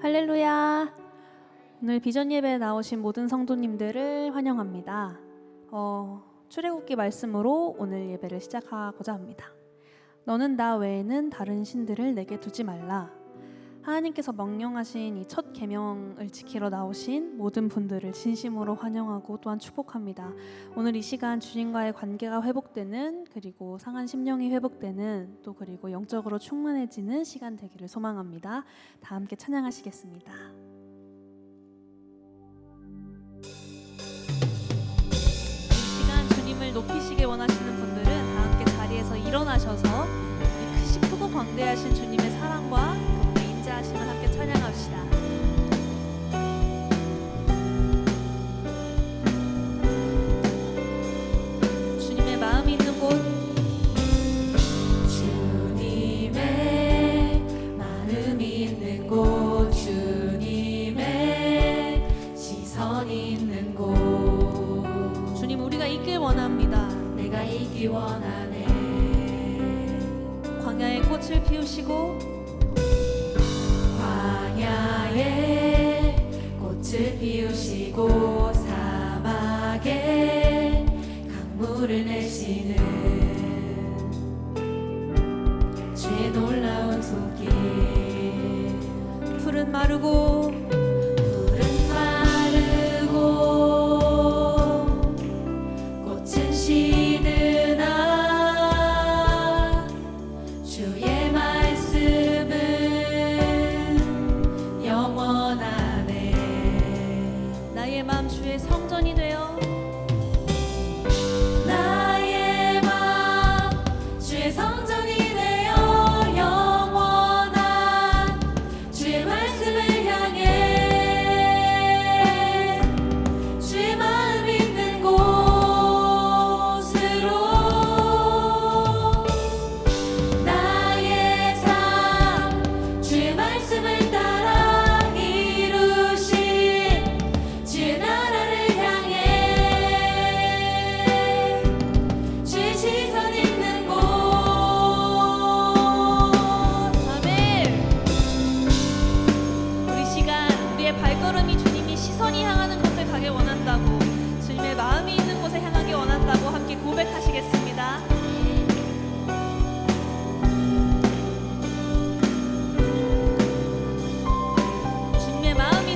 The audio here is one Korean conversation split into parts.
할렐루야. 오늘 비전 예배에 나오신 모든 성도님들을 환영합니다. 어, 출애굽기 말씀으로 오늘 예배를 시작하고자 합니다. 너는 나 외에는 다른 신들을 내게 두지 말라. 하나님께서 명령하신 이 첫 계명을 지키러 나오신 모든 분들을 진심으로 환영하고 또한 축복합니다. 오늘 이 시간 주님과의 관계가 회복되는 그리고 상한 심령이 회복되는 또 그리고 영적으로 충만해지는 시간 되기를 소망합니다. 다 함께 찬양하시겠습니다. 높이시길 원하시는 분들은 다 함께 자리에서 일어나셔서 이 크시 크고 광대하신 주님 강물을 내시는 주의 놀라운 손길 풀은 마르고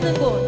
주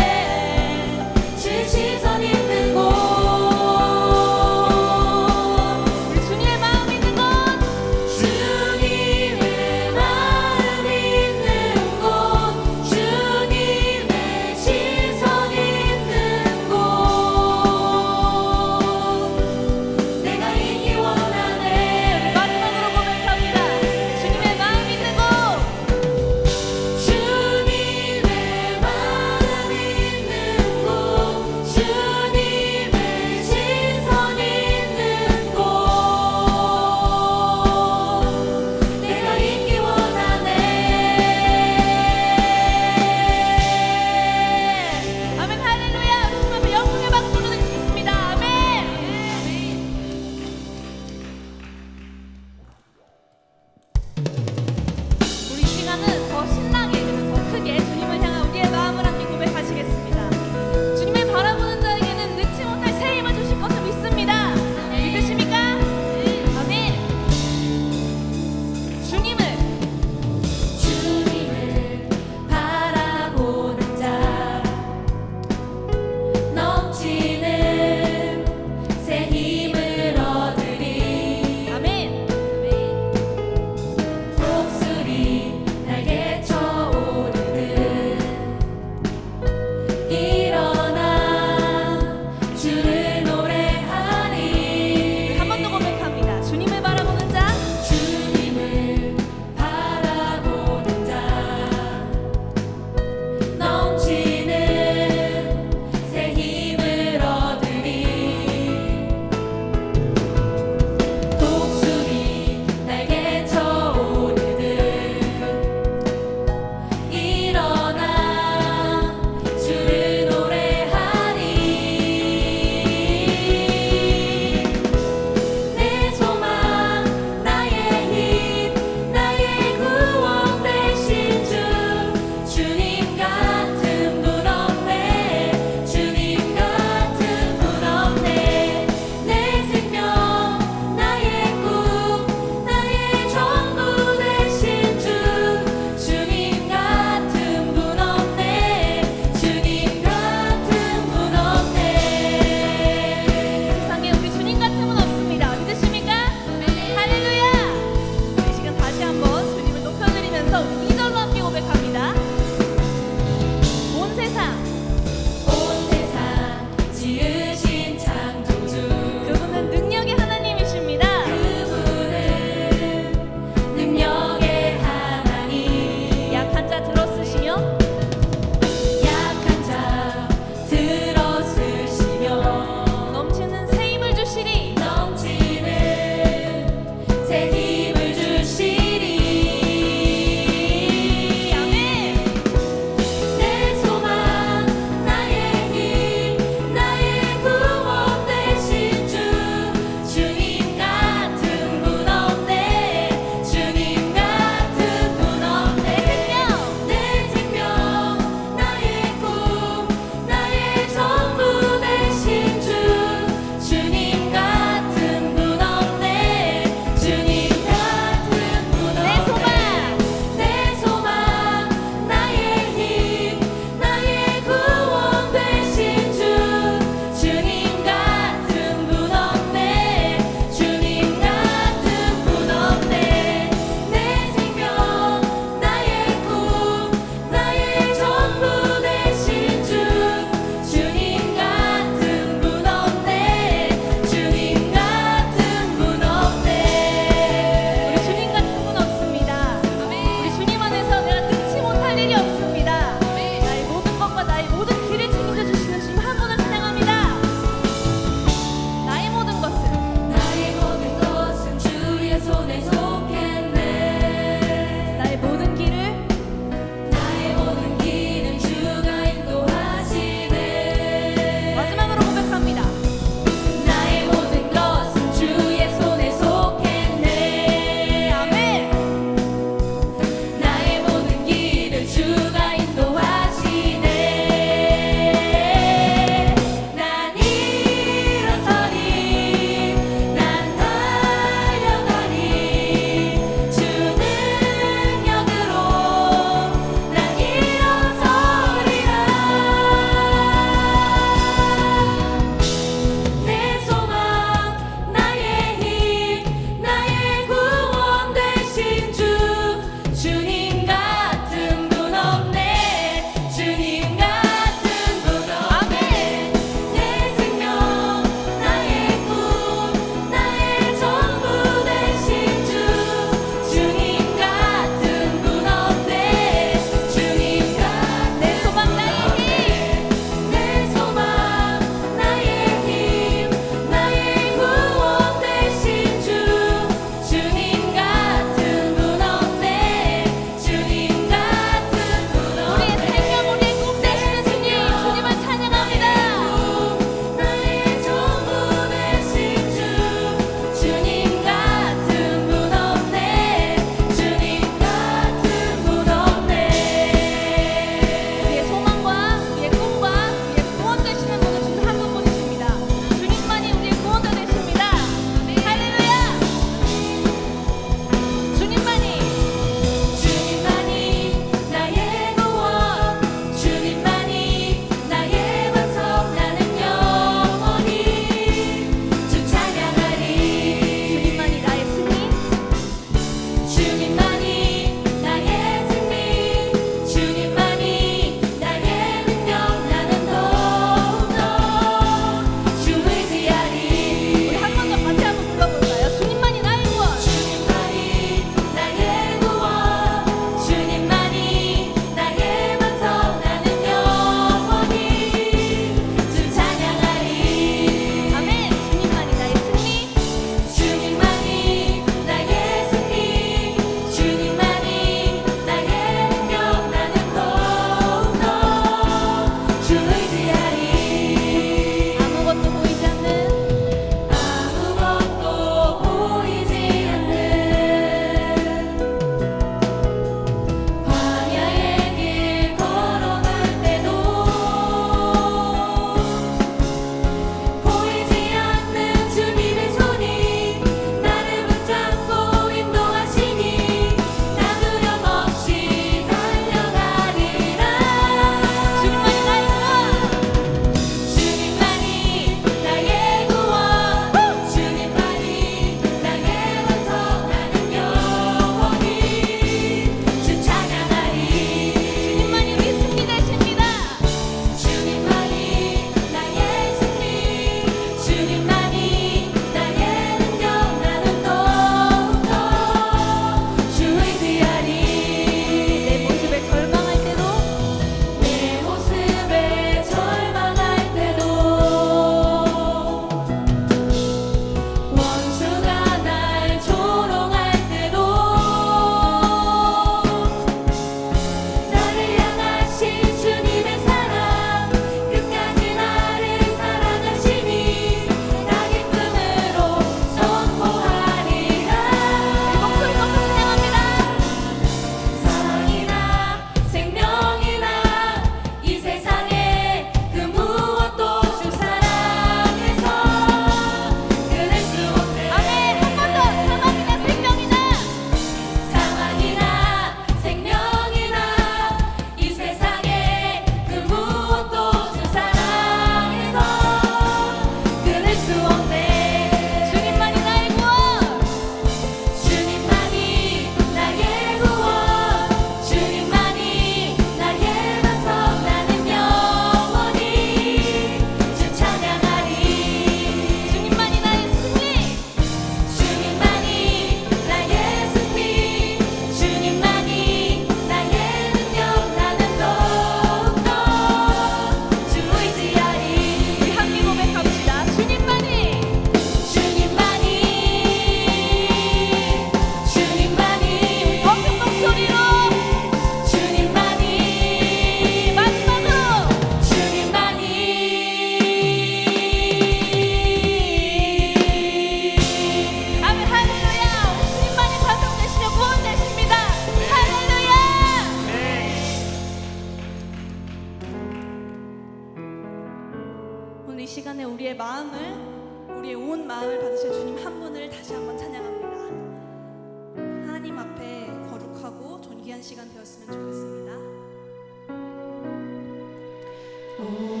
Oh.